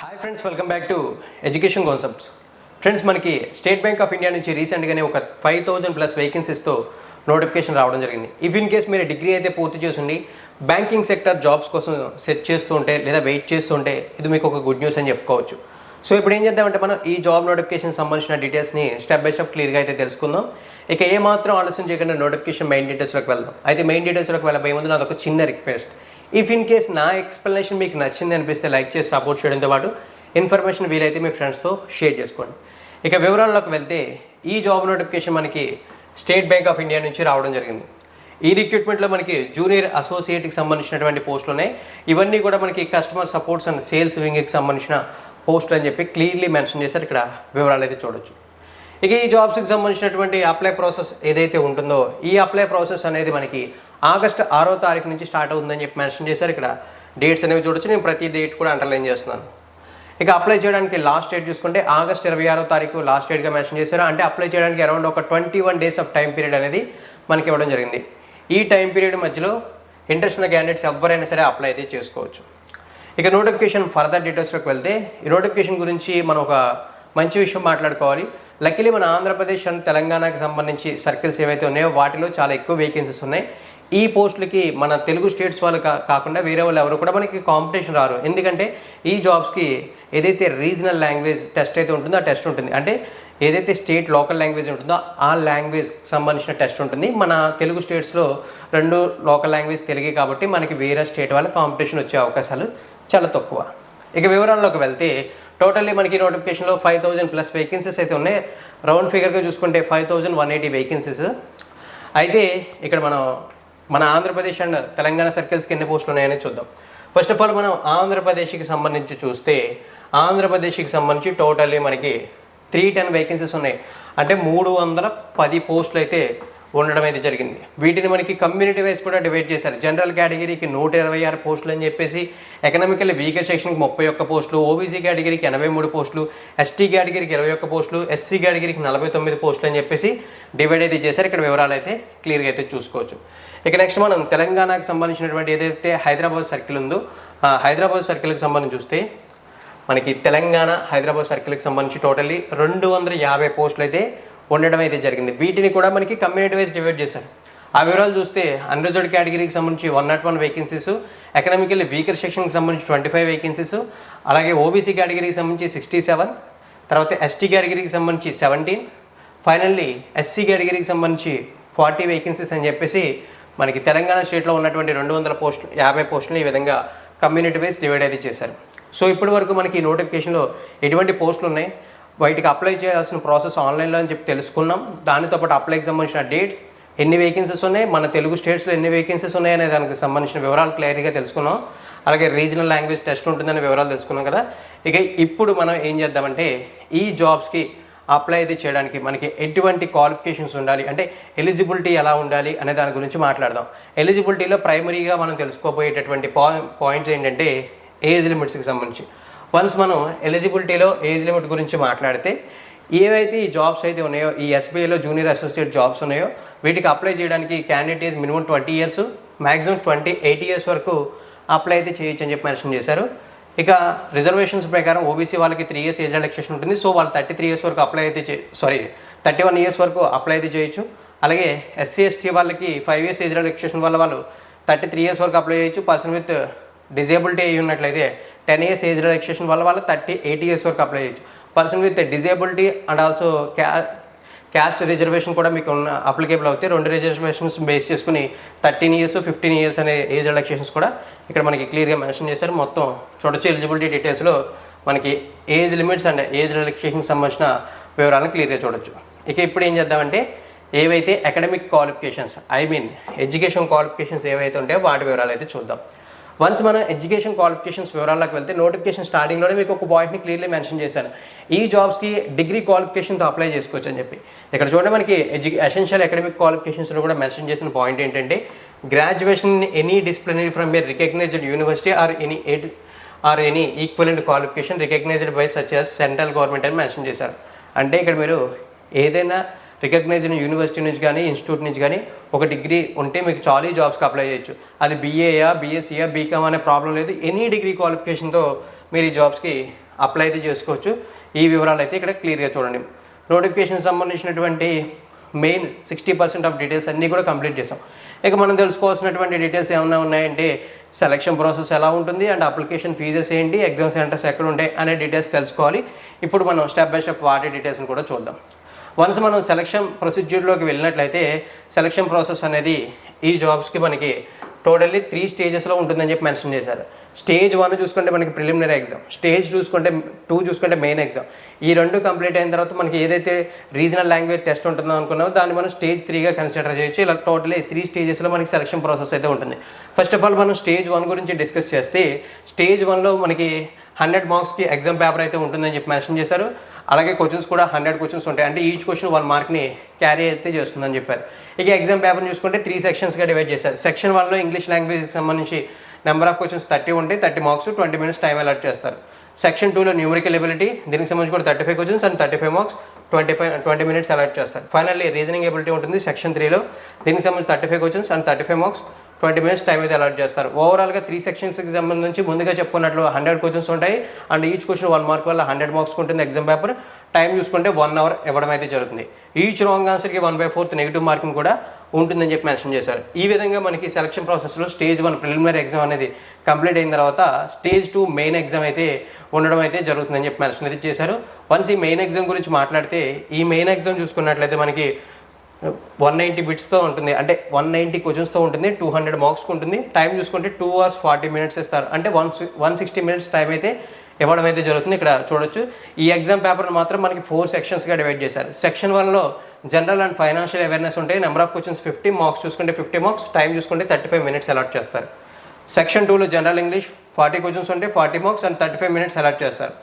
Hi friends welcome back to education concepts friends మనకి State bank of India నుంచి రీసెంట్గానే ఒక ఫైవ్ థౌజండ్ ప్లస్ వేకెన్సీస్తో నోటిఫికేషన్ రావడం జరిగింది. ఇఫ్ ఇన్ కేస్ మీరు డిగ్రీ అయితే పూర్తి చేసిండి బ్యాంకింగ్ సెక్టర్ జాబ్స్ కోసం సెట్ చేస్తుంటే లేదా వెయిట్ చేస్తుంటే ఇది మీకు ఒక గుడ్ న్యూస్ అని చెప్పుకోవచ్చు. సో ఇప్పుడు ఏం చేద్దామంటే మనం ఈ జాబ్ నోటిఫికేషన్ సంబంధించిన డీటెయిల్స్ని స్టెప్ బై స్టెప్ క్లియర్గా అయితే తెలుసుకుందాం. ఇక ఏ మాత్రం ఆలస్యం చేయకుండా నోటిఫికేషన్ మెయిన్ డీటెయిల్స్లోకి వెళ్దాం. అయితే మెయిన్ డీటెయిల్స్లోకి వెళ్ళబోయే ముందు నాది ఒక చిన్న రిక్వెస్ట్ ఇఫ్ ఇన్ కేస్ నా ఎక్స్ప్లెనేషన్ మీకు నచ్చింది అనిపిస్తే లైక్ చేసి సపోర్ట్ చేయడంతో పాటు ఇన్ఫర్మేషన్ వీలైతే మీ ఫ్రెండ్స్తో షేర్ చేసుకోండి. ఇక వివరాల్లోకి వెళ్తే ఈ జాబ్ నోటిఫికేషన్ మనకి స్టేట్ బ్యాంక్ ఆఫ్ ఇండియా నుంచి రావడం జరిగింది. ఈ రిక్రూట్మెంట్లో మనకి జూనియర్ అసోసియేట్కి సంబంధించినటువంటి పోస్టులు ఉన్నాయి. ఇవన్నీ కూడా మనకి కస్టమర్ సపోర్ట్స్ అండ్ సేల్స్ వింగ్కి సంబంధించిన పోస్టులు అని చెప్పి క్లియర్లీ మెన్షన్ చేశారు. ఇక్కడ వివరాలు అయితే చూడొచ్చు. ఇక ఈ జాబ్స్కి సంబంధించినటువంటి అప్లై ప్రాసెస్ ఏదైతే ఉంటుందో ఈ అప్లై ప్రాసెస్ అనేది మనకి ఆగస్ట్ ఆరో తారీఖు నుంచి స్టార్ట్ అవుతుందని చెప్పి మెన్షన్ చేశారు. ఇక్కడ డేట్స్ అనేవి చూడొచ్చు. నేను ప్రతి డేట్ కూడా అండర్లైన్ చేస్తున్నాను. ఇక అప్లై చేయడానికి లాస్ట్ డేట్ చూసుకుంటే ఆగస్ట్ ఇరవై ఆరో తారీఖు లాస్ట్ డేట్గా మెన్షన్ చేశారు. అంటే అప్లై చేయడానికి అరౌండ్ ఒక twenty one days of time period అనేది మనకి ఇవ్వడం జరిగింది. ఈ టైం పీరియడ్ మధ్యలో ఇంట్రెస్ట్ ఉన్న క్యాండిడేట్స్ ఎవరైనా సరే అప్లై అయితే చేసుకోవచ్చు. ఇక నోటిఫికేషన్ ఫర్దర్ డీటెయిల్స్లోకి వెళ్తే ఈ నోటిఫికేషన్ గురించి మనం ఒక మంచి విషయం మాట్లాడుకోవాలి. లక్కీలీ మన ఆంధ్రప్రదేశ్ అండ్ తెలంగాణకి సంబంధించి సర్కిల్స్ ఏవైతే ఉన్నాయో వాటిలో చాలా ఎక్కువ వేకెన్సీస్ ఉన్నాయి. ఈ పోస్టులకి మన తెలుగు స్టేట్స్ వాళ్ళు కాకుండా వేరే వాళ్ళు ఎవరు కూడా మనకి కాంపిటీషన్ రారు. ఎందుకంటే ఈ జాబ్స్కి ఏదైతే రీజనల్ లాంగ్వేజ్ టెస్ట్ అయితే ఉంటుందో ఆ టెస్ట్ ఉంటుంది. అంటే ఏదైతే స్టేట్ లోకల్ లాంగ్వేజ్ ఉంటుందో ఆ లాంగ్వేజ్ సంబంధించిన టెస్ట్ ఉంటుంది. మన తెలుగు స్టేట్స్లో రెండు లోకల్ లాంగ్వేజ్ తెలుగే కాబట్టి మనకి వేరే స్టేట్ వాళ్ళ కాంపిటీషన్ వచ్చే అవకాశాలు చాలా తక్కువ. ఇక వివరాల్లోకి వెళ్తే టోటల్లీ మనకి నోటిఫికేషన్లో ఫైవ్ థౌజండ్ ప్లస్ వేకెన్సీస్ అయితే ఉన్నాయి. రౌండ్ ఫిగర్గా చూసుకుంటే five thousand one eighty vacancies. అయితే ఇక్కడ మనం మన ఆంధ్రప్రదేశ్ అండ్ తెలంగాణ సర్కిల్స్కి ఎన్ని పోస్టులు ఉన్నాయని చూద్దాం. ఫస్ట్ ఆఫ్ ఆల్ మనం ఆంధ్రప్రదేశ్కి సంబంధించి చూస్తే ఆంధ్రప్రదేశ్కి సంబంధించి టోటల్లీ మనకి త్రీ టెన్ వేకెన్సీస్ ఉన్నాయి. అంటే మూడు వందల పది పోస్టులు అయితే ఉండడం అయితే జరిగింది. వీటిని మనకి కమ్యూనిటీ వైజ్ కూడా డివైడ్ చేశారు. జనరల్ కేటగిరీకి నూట ఇరవై ఆరు పోస్టులు అని చెప్పేసి ఎకనామికల్ వీకర్ సెక్షన్కి ముప్పై ఒక్క పోస్టులు ఓబీసీ కేటగిరీకి ఎనభై మూడు పోస్టులు ఎస్టీ కేటగిరీకి ఇరవై ఒక్క పోస్టులు ఎస్సీ కేటగిరీకి నలభై తొమ్మిది పోస్టులు అని చెప్పేసి డివైడ్ అయితే చేశారు. ఇక్కడ వివరాలు అయితే క్లియర్గా అయితే చూసుకోవచ్చు. ఇక నెక్స్ట్ మనం తెలంగాణకు సంబంధించినటువంటి ఏదైతే హైదరాబాద్ సర్కిల్ ఉందో ఆ హైదరాబాద్ సర్కిల్కి సంబంధించి చూస్తే మనకి తెలంగాణ హైదరాబాద్ సర్కిల్కి సంబంధించి టోటల్లీ రెండు వందల యాభై పోస్టులు అయితే ఉండడం అయితే జరిగింది. వీటిని కూడా మనకి కమ్యూనిటీ వైజ్ డివైడ్ చేశారు. ఆ వివరాలు చూస్తే అన్రిజర్వ్డ్ కేటగిరీకి సంబంధించి one not one vacancies economically weaker సెక్షన్కి సంబంధించి ట్వంటీ ఫైవ్ వేకెన్సీస్ అలాగే ఓబీసీ కేటగిరీకి సంబంధించి సిక్స్టీ సెవెన్ తర్వాత ఎస్టీ కేటగిరీకి సంబంధించి సెవెంటీన్ ఫైనల్లీ ఎస్సీ కేటగిరీకి సంబంధించి ఫార్టీ వేకెన్సీస్ అని చెప్పేసి మనకి తెలంగాణ స్టేట్లో ఉన్నటువంటి రెండు వందల పోస్టులు యాభై పోస్టులు ఈ విధంగా కమ్యూనిటీ వైజ్ డివైడ్ అయితే చేశారు. సో ఇప్పటి వరకు మనకి నోటిఫికేషన్లో ఎటువంటి పోస్టులు ఉన్నాయి? వాటికి అప్లై చేయాల్సిన ప్రాసెస్ ఆన్లైన్లో అని చెప్పి తెలుసుకున్నాం. దానితో పాటు అప్లైకి సంబంధించిన డేట్స్ ఎన్ని వేకెన్సీస్ ఉన్నాయి మన తెలుగు స్టేట్స్లో ఎన్ని వేకెన్సీస్ ఉన్నాయనే దానికి సంబంధించిన వివరాలు క్లియర్గా తెలుసుకున్నాం. అలాగే రీజనల్ లాంగ్వేజ్ టెస్ట్ ఉంటుందనే వివరాలు తెలుసుకున్నాం కదా. ఇక ఇప్పుడు మనం ఏం చేద్దామంటే ఈ జాబ్స్కి అప్లై అయితే చేయడానికి మనకి ఎటువంటి క్వాలిఫికేషన్స్ ఉండాలి అంటే ఎలిజిబిలిటీ ఎలా ఉండాలి అనే దాని గురించి మాట్లాడదాం. ఎలిజిబిలిటీలో ప్రైమరీగా మనం తెలుసుకోబోయేటటువంటి పా పాయింట్స్ ఏంటంటే ఏజ్ లిమిట్స్కి సంబంధించి. వన్స్ మనం ఎలిజిబిలిటీలో ఏజ్ లిమిట్ గురించి మాట్లాడితే ఏవైతే ఈ జాబ్స్ అయితే ఉన్నాయో ఈ ఎస్బీఐలో జూనియర్ అసోసియేట్ జాబ్స్ ఉన్నాయో వీటికి అప్లై చేయడానికి candidate age minimum twenty years maximum twenty eighty years వరకు అప్లై అయితే చేయొచ్చు అని చెప్పి మెన్షన్ చేశారు. ఇక రిజర్వేషన్స్ ప్రకారం ఓబీసీ వాళ్ళకి త్రీ ఇయర్స్ ఏజ్ రిలాక్సేషన్ ఉంటుంది. సో వాళ్ళు థర్టీ త్రీ ఇయర్స్ వరకు అప్లై అయితే చే సారీ థర్టీ వన్ ఇయర్స్ వరకు అప్లై అయితే చేయొచ్చు. అలాగే ఎస్సీ ఎస్టీ వాళ్ళకి ఫైవ్ ఇయర్స్ ఏజ్ రిలాక్సేషన్ వల్ల వాళ్ళు థర్టీ త్రీ ఇయర్స్ వరకు అప్లై చేయొచ్చు. పర్సన్ విత్ డిజేబిలిటీ అయి ఉన్నట్లయితే టెన్ ఇయర్స్ ఏజ్ రిలాక్సేషన్ వల్ల వాళ్ళు థర్టీ ఎయిటీ ఇయర్స్ వరకు అప్లై చేయొచ్చు. Person with disability and also క్యా క్యాస్ట్ రిజర్వేషన్ కూడా మీకు ఉన్న అప్లికేబుల్ అవుతాయి. రెండు రిజర్వేషన్స్ బేస్ చేసుకుని థర్టీన్ ఇయర్స్ ఫిఫ్టీన్ ఇయర్స్ అనే ఏజ్ రిలాక్సేషన్స్ కూడా ఇక్కడ మనకి క్లియర్గా మెన్షన్ చేశారు. మొత్తం చూడొచ్చు. ఎలిజిబిలిటీ డీటెయిల్స్లో మనకి ఏజ్ లిమిట్స్ అండ్ ఏజ్ రిలాక్సేషన్కి సంబంధించిన వివరాలను క్లియర్గా చూడొచ్చు. ఇక ఇప్పుడు ఏం చేద్దామంటే ఏవైతే academic qualifications I mean education qualifications ఏవైతే ఉంటాయో వాటి వివరాలు అయితే చూద్దాం. వన్స్ మనం ఎడ్యుకేషన్ క్వాలిఫికేషన్స్ వివరాల్లోకి వెళ్తే నోటిఫికేషన్ స్టార్టింగ్లోనే మీకు ఒక పాయింట్ని క్లియర్లీ మెన్షన్ చేశాను. ఈ జాబ్స్కి డిగ్రీ క్వాలిఫికేషన్తో అప్లై చేసుకోవచ్చు అని చెప్పి. ఇక్కడ చూడండి మనకి ఎడ్యు ఎసెన్షియల్ అకాడమిక్ క్వాలిఫికేషన్స్లో కూడా మెన్షన్ చేసిన పాయింట్ ఏంటంటే graduation in any disciplinary from a recognised university or any ed or any equivalent qualification recognised by such as central government అని మెన్షన్ చేశారు. అంటే ఇక్కడ మీరు ఏదైనా రికగ్నైజ్డ్ యూనివర్సిటీ నుంచి కానీ ఇన్స్టిట్యూట్ నుంచి కానీ ఒక డిగ్రీ ఉంటే మీకు చాలా జాబ్స్కి అప్లై చేయొచ్చు. అది బీఏయా బీఎస్సీయా బీకామ్ అనే ప్రాబ్లం లేదు. ఎనీ డిగ్రీ క్వాలిఫికేషన్తో మీరు ఈ జాబ్స్కి అప్లై అయితే చేసుకోవచ్చు. ఈ వివరాలు అయితే ఇక్కడ క్లియర్గా చూడండి. నోటిఫికేషన్ సంబంధించినటువంటి main sixty percent of details అన్నీ కూడా కంప్లీట్ చేసాం ఇక మనం తెలుసుకోవాల్సినటువంటి డీటెయిల్స్ ఏమైనా ఉన్నాయంటే సెలక్షన్ ప్రాసెస్ ఎలా ఉంటుంది అండ్ అప్లికేషన్ ఫీజెస్ ఏంటి ఎగ్జామ్ సెంటర్స్ ఎక్కడ ఉంటాయి అనే డీటెయిల్స్ తెలుసుకోవాలి. ఇప్పుడు మనం స్టెప్ బై స్టెప్ వాటి డీటెయిల్స్ని కూడా చూద్దాం. వన్స్ మనం సెలక్షన్ ప్రొసీజ్యూర్లోకి వెళ్ళినట్లయితే సెలక్షన్ ప్రాసెస్ అనేది ఈ జాబ్స్కి మనకి టోటల్లీ త్రీ స్టేజెస్లో ఉంటుందని చెప్పి మెన్షన్ చేశారు. స్టేజ్ వన్ చూసుకుంటే మనకి ప్రిలిమినరీ ఎగ్జామ్ స్టేజ్ చూసుకుంటే టూ చూసుకుంటే మెయిన్ ఎగ్జామ్ ఈ రెండు కంప్లీట్ అయిన తర్వాత మనకి ఏదైతే రీజనల్ లాంగ్వేజ్ టెస్ట్ ఉంటుందో అనుకున్నామో దాన్ని మనం స్టేజ్ త్రీగా కన్సిడర్ చేయొచ్చు. ఇలా టోటలీ త్రీ స్టేజెస్లో మనకి సెలక్షన్ ప్రాసెస్ అయితే ఉంటుంది. ఫస్ట్ ఆఫ్ ఆల్ మనం స్టేజ్ వన్ గురించి డిస్కస్ చేస్తే స్టేజ్ వన్లో మనకి హండ్రెడ్ మార్క్స్కి ఎగ్జామ్ పేపర్ అయితే ఉంటుందని చెప్పి మెన్షన్ చేశారు. అలాగే క్వశ్చన్స్ కూడా హండ్రెడ్ క్వశ్చన్స్ ఉంటాయి. అంటే ఈచ్ క్వశ్చన్ వన్ మార్క్ని క్యారీ అయితే చేస్తుందని చెప్పారు. ఇక ఎగ్జామ్ పేపర్ చూసుకుంటే త్రీ సెక్షన్స్గా డివైడ్ చేశారు. సెక్షన్ వన్లో ఇంగ్లీష్ లాంగ్వేజ్కి సంబంధించి నెంబర్ ఆఫ్ క్వశ్చన్స్ థర్టీ ఉంటాయి thirty marks twenty minutes time allot చేస్తారు. సెక్షన్ టూలో న్యూమరికల్ ఎబిలిటీ దీనికి సంబంధించి కూడా thirty five questions and thirty five marks twenty five twenty minutes allot చేస్తారు. ఫైనల్లీ రీజనింగ్ ఎబిలిటీ ఉంటుంది సెక్షన్ త్రీలో దీనికి సంబంధించి thirty five questions and thirty five marks twenty minutes time అయితే అలాట్ చేస్తారు. ఓవరాల్గా త్రీ సెక్షన్స్కి సంబంధించి ముందుగా చెప్పుకున్నట్లు హండ్రెడ్ క్వశ్చన్స్ ఉంటాయి. And each question one mark వల్ల హండ్రెడ్ మార్క్స్ ఉంటుంది ఎగ్జామ్ పేపర్ టైం చూసుకుంటే వన్ అవర్ ఇవ్వడం అయితే జరుగుతుంది. Each wrong ఆన్సర్కి one by fourth negative marking కూడా ఉంటుందని చెప్పి మెన్షన్ చేశారు. ఈ విధంగా మనకి సెలక్షన్ ప్రాసెస్లో స్టేజ్ వన్ ప్రిలిమినరీ ఎగ్జామ్ అనేది కంప్లీట్ అయిన తర్వాత స్టేజ్ టూ మెయిన్ ఎగ్జామ్ అయితే ఉండడం అయితే జరుగుతుందని చెప్పి మెన్షన్ అయితే చేశారు. వన్స్ ఈ మెయిన్ ఎగ్జామ్ గురించి మాట్లాడితే ఈ మెయిన్ ఎగ్జామ్ చూసుకున్నట్లయితే మనకి వన్ నైంటీ బిట్స్తో ఉంటుంది. అంటే వన్ నైంటీ క్వశ్చన్స్తో ఉంటుంది. టూ హండ్రెడ్ మార్క్స్కి ఉంటుంది. టైం చూసుకుంటే టూ అవర్స్ ఫార్టీ మినిట్స్ ఇస్తారు. అంటే one one sixty minutes time అయితే ఇవ్వడం అయితే జరుగుతుంది. ఇక్కడ చూడొచ్చు. ఈ ఎగ్జామ్ పేపర్ని మాత్రం మనకి ఫోర్ సెక్షన్స్గా డివైడ్ చేశారు. సెక్షన్ వన్లో జనరల్ అండ్ ఫైనాన్షియల్ అవేర్నెస్ ఉంటాయి number of questions fifty marks చూసుకుంటే ఫిఫ్టీ మార్క్స్ టైం చూసుకుంటే థర్టీ ఫైవ్ మినిట్స్ అలాట్ చేస్తారు. సెక్షన్ టూలో జనరల్ ఇంగ్లీష్ ఫార్టీ క్వశ్చన్స్ ఉంటే forty marks and thirty five minutes allot చేస్తారు.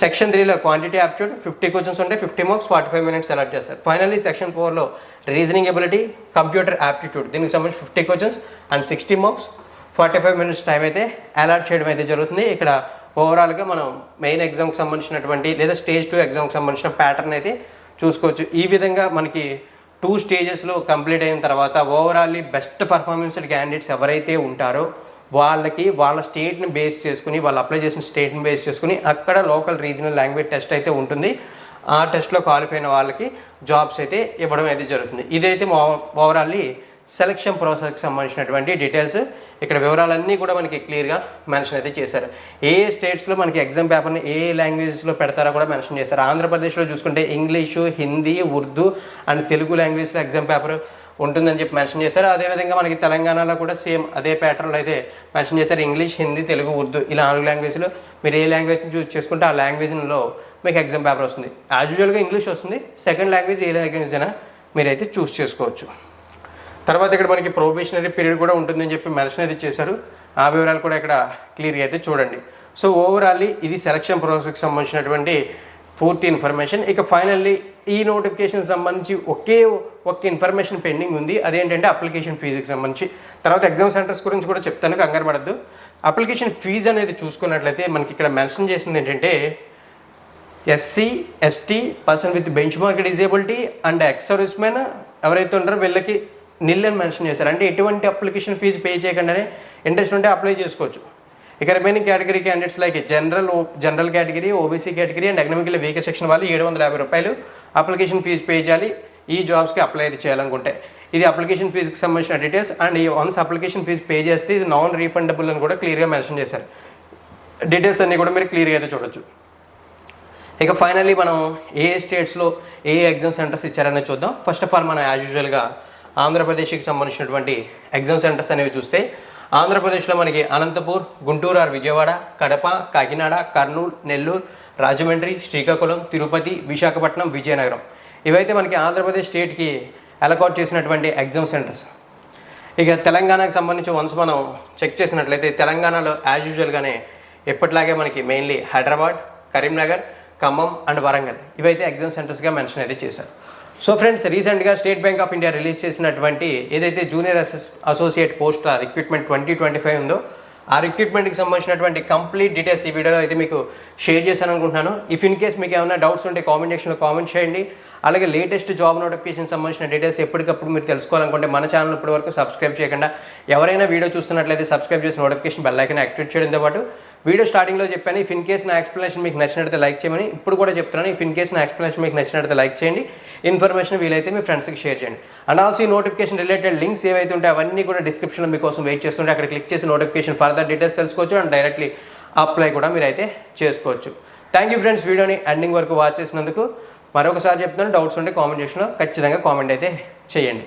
సెక్షన్ త్రీలో క్వాంటిటీ యాప్ట్యూడ్ ఫిఫ్టీ క్వశ్చన్స్ ఉంటే fifty marks forty five minutes allot చేస్తారు finally section ఫోర్లో reasoning ability computer aptitude దీనికి సంబంధించి fifty questions and sixty marks forty five minutes time అయితే allot చేయడం అయితే జరుగుతుంది. ఇక్కడ ఓవరాల్గా మనం మెయిన్ ఎగ్జామ్కి సంబంధించినటువంటి లేదా స్టేజ్ టూ ఎగ్జామ్కి సంబంధించిన ప్యాటర్న్ అయితే చూసుకోవచ్చు. ఈ విధంగా మనకి టూ స్టేజెస్లో కంప్లీట్ అయిన తర్వాత ఓవరాల్లీ బెస్ట్ పర్ఫార్మెన్స్ క్యాండిడేట్స్ ఎవరైతే ఉంటారో వాళ్ళకి వాళ్ళ స్టేట్ని బేస్ చేసుకుని వాళ్ళు అప్లై చేసిన స్టేట్ని బేస్ చేసుకుని అక్కడ లోకల్ రీజనల్ లాంగ్వేజ్ టెస్ట్ అయితే ఉంటుంది. ఆ టెస్ట్లో క్వాలిఫై అయిన వాళ్ళకి జాబ్స్ అయితే ఇవ్వడం అయితే జరుగుతుంది. ఇదైతే ఓవరాల్లీ సెలక్షన్ ప్రాసెస్కి సంబంధించినటువంటి డీటెయిల్స్ ఇక్కడ వివరాలన్నీ కూడా మనకి క్లియర్గా మెన్షన్ అయితే చేశారు. ఏ ఏ స్టేట్స్లో మనకి ఎగ్జామ్ పేపర్ని ఏ ఏ లాంగ్వేజెస్లో పెడతారో కూడా మెన్షన్ చేశారు. ఆంధ్రప్రదేశ్లో చూసుకుంటే ఇంగ్లీషు హిందీ ఉర్దూ అండ్ తెలుగు లాంగ్వేజ్లో ఎగ్జామ్ పేపర్ ఉంటుందని చెప్పి మెన్షన్ చేశారు. అదేవిధంగా మనకి తెలంగాణలో కూడా సేమ్ అదే ప్యాటర్న్లో అయితే మెన్షన్ చేశారు. ఇంగ్లీష్ హిందీ తెలుగు ఉర్దూ ఇలా నాలుగు లాంగ్వేజ్లో మీరు ఏ లాంగ్వేజ్ చూస్ చేసుకుంటే ఆ లాంగ్వేజ్లో మీకు ఎగ్జామ్ పేపర్ వస్తుంది. యాజ్ యూజువల్గా ఇంగ్లీష్ వస్తుంది. సెకండ్ లాంగ్వేజ్ ఏ లాంగ్వేజ్ అయినా మీరైతే చూస్ చేసుకోవచ్చు. తర్వాత ఇక్కడ మనకి ప్రొబేషనరీ పీరియడ్ కూడా ఉంటుందని చెప్పి మెన్షన్ అయితే చేశారు. ఆ వివరాలు కూడా ఇక్కడ క్లియర్గా అయితే చూడండి. సో ఓవరాల్లీ ఇది సెలక్షన్ ప్రాసెస్కి సంబంధించినటువంటి పూర్తి ఇన్ఫర్మేషన్ ఇక ఫైనల్లీ ఈ నోటిఫికేషన్ సంబంధించి ఒకే ఒక్క ఇన్ఫర్మేషన్ పెండింగ్ ఉంది. అదేంటంటే అప్లికేషన్ ఫీజుకి సంబంధించి. తర్వాత ఎగ్జామ్ సెంటర్స్ గురించి కూడా చెప్తాను కంగారు పడద్దు. అప్లికేషన్ ఫీజు అనేది చూసుకున్నట్లయితే మనకి ఇక్కడ మెన్షన్ చేసింది ఏంటంటే SC ST person with benchmark disability and ex servicemen ఎవరైతే ఉంటారో వీళ్ళకి నిల్ అని మెన్షన్ చేశారు. అంటే ఎటువంటి అప్లికేషన్ ఫీజు పే చేయకుండానే ఇంట్రెస్ట్ ఉంటే అప్లై చేసుకోవచ్చు. ఇక remaining category candidates like general general category OBC category and economical weaker section వాళ్ళు ఏడు వందల యాభై రూపాయలు అప్లికేషన్ ఫీజు పే చేయాలి. ఈ జాబ్స్కి అప్లై అయితే చేయాలనుకుంటే. ఇది అప్లికేషన్ ఫీజుకి సంబంధించిన డీటెయిల్స్ అండ్ ఈ వన్స్ అప్లికేషన్ ఫీజు పే చేస్తే ఇది నాన్ రీఫండబుల్ అని కూడా క్లియర్గా మెన్షన్ చేశారు. డీటెయిల్స్ అన్నీ కూడా మీరు క్లియర్గా అయితే చూడొచ్చు. ఇక ఫైనల్లీ మనం ఏ స్టేట్స్లో ఏ ఏ ఎగ్జామ్ సెంటర్స్ ఇచ్చారనేది చూద్దాం. ఫస్ట్ ఆఫ్ ఆల్ మనం యాజ్ యూజువల్గా ఆంధ్రప్రదేశ్కి సంబంధించినటువంటి ఎగ్జామ్ సెంటర్స్ అనేవి చూస్తే ఆంధ్రప్రదేశ్లో మనకి అనంతపూర్ గుంటూరు ఆర్ విజయవాడ కడప కాకినాడ కర్నూలు నెల్లూరు రాజమండ్రి శ్రీకాకుళం తిరుపతి విశాఖపట్నం విజయనగరం. ఇవైతే మనకి ఆంధ్రప్రదేశ్ స్టేట్కి అలకాట్ చేసినటువంటి ఎగ్జామ్ సెంటర్స్. ఇక తెలంగాణకు సంబంధించి వన్స్ మనం చెక్ చేసినట్లయితే తెలంగాణలో యాజ్ యూజువల్గానే ఎప్పటిలాగే మనకి మెయిన్లీ హైదరాబాద్ కరీంనగర్ ఖమ్మం అండ్ వరంగల్ ఇవైతే ఎగ్జామ్ సెంటర్స్గా మెన్షన్ అయితే చేశారు. సో ఫ్రెండ్స్ రీసెంట్గా state bank of India release చేసినటువంటి ఏదైతే junior assess associate post recruitment twenty twenty five ఉందో ఆ రిక్రూట్మెంట్కి సంబంధించినటువంటి కంప్లీట్ డీటెయిల్స్ ఈ వీడియోలో అయితే మీకు షేర్ చేశాను అనుకుంటున్నాను. ఇఫ్ ఇన్ కేస్ మీకు ఏమైనా డౌట్స్ ఉంటే కామెంట్ సెక్షన్లో కామెంట్ చేయండి. అలాగే లేటెస్ట్ జాబ్ నోటిఫికేషన్ సంబంధించిన డీటెయిల్స్ ఎప్పటికప్పుడు మీరు తెలుసుకోవాలనుకుంటే మన ఛానల్ ఇప్పటి వరకు సబ్స్క్రైబ్ చేయకుండా ఎవరైనా వీడియో చూస్తున్నట్లయితే సబ్స్క్రైబ్ చేసి నోటిఫికేషన్ బెల్ ఐకన్ యాక్టివేట్ చేయడంతో పాటు వీడియో స్టార్టింగ్లో చెప్పాను ఇఫ్ ఇన్ కేస్ నా ఎక్స్ప్లెనేషన్ మీకు నచ్చినట్లయితే లైక్ చేయమని. ఇప్పుడు కూడా చెప్తున్నాను ఇఫ్ ఇన్ కేస్ నా ఎక్స్ప్లెనేషన్ మీకు నచ్చినట్లయితే లైక్ చేయండి. ఇన్ఫర్మేషన్ వీలైతే మీ ఫ్రెండ్స్కి షేర్ చేయండి. అండ్ ఆల్సో ఈ నోటిఫికేషన్ రిలేటెడ్ లింక్స్ ఏవైతే ఉంటాయో అవన్నీ కూడా డిస్క్రిప్షన్లో మీకోసం వెయిట్ చేస్తుంటే అక్కడ క్లిక్ చేసి నోటిఫికేషన్ ఫర్దర్ డీటెయిల్స్ తెలుసుకోవచ్చు అండ్ డైరెక్ట్లీ అప్లై కూడా మీరైతే చేసుకోవచ్చు. థ్యాంక్ యూ ఫ్రెండ్స్ వీడియోని ఎండింగ్ వరకు వాచ్ చేసినందుకు మరొకసారి చెప్తున్నాను డౌట్స్ ఉంటే కామెంట్ సెక్షన్లో ఖచ్చితంగా కామెంట్ అయితే చేయండి.